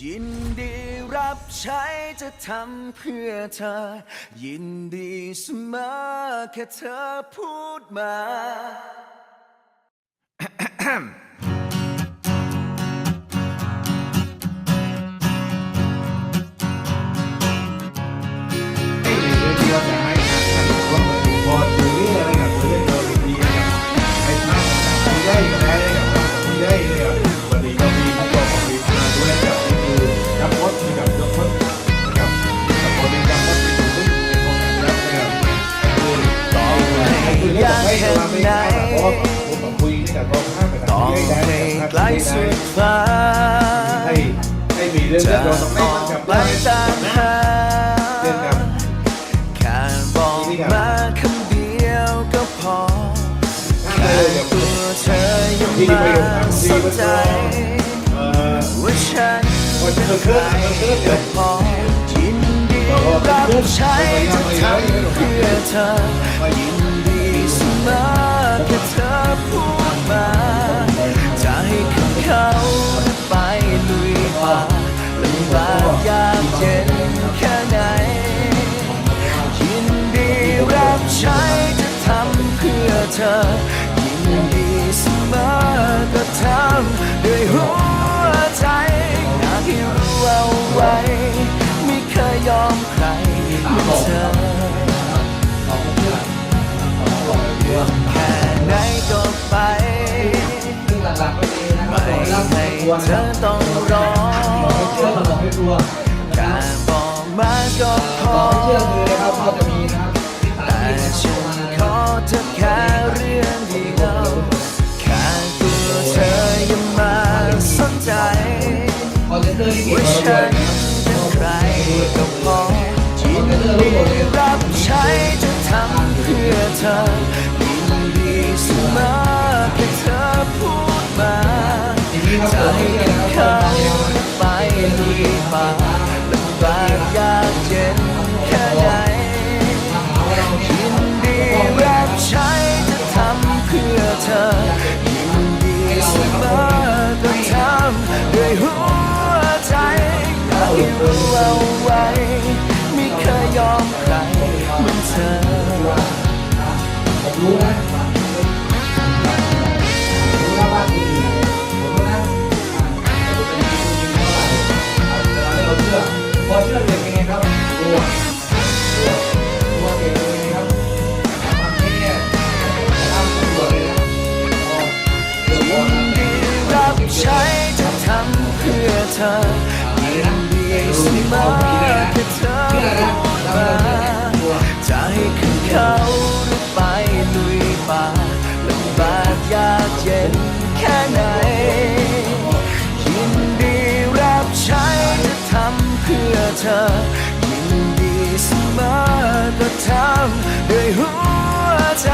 ยินดีรับใช้จะทำเพื่อเธอ ยินดีเสมอแค่เธอพูดมา เพราะผมต้องคุยกับกองห้ากับต้องได้ในไกลสุดฟ้าจะมองเราต้องไม่อมันกกับไปตามหาเรื่องกับแค่บอกมาคำเดียวก็พอแค่อเดี๋ยวตัวเธอยังมาสนมันใจว่าฉันคนเราเคลื่อนเราเคลื่อนก็พอยินดีรับใช้จะทำเพื่อเธอ ทำด้วยหัวใจอยากให้รู้เอาไว้ ไม่เคยยอมใครเหมือนเธอแค่ไหนก็ไปซึ่งหลักๆก็ดีนะไม่ให้เธอต้องรอบอกให้เชื่บอกให้กลัวแค่บอกมาก็พอ ว่าฉัวยนเป็นใครก็พอยินดีรับใช้จะทำเพื่อเธอยินดีเสมอแค่เธอพูดมาทีนี้ครับจเชื่อขึ้นเขาไปดี อยากให้รู้เอาไว้ ไม่เคยยอมใครเหมือนเธอผมรู้นะผมรู้นะว่าคุณอยู่ไหนผมรู้นะแต่คุณเป็นจริงจริงเท่าไหร่เวลาที่เราเชื่อพอเชื่อเด็กเป็นไงครับกลัวกลัวเด็กเป็นไงครับทีเนี่ทำตำรวเลยนะพอเดี๋ยนดีรับใช้จะทำเพื่อเธอ เย็นแค่ไหน ยินดีรับใช้จะทำเพื่อเธอ ยินดีเสมอก็ทำด้วยหัวใจ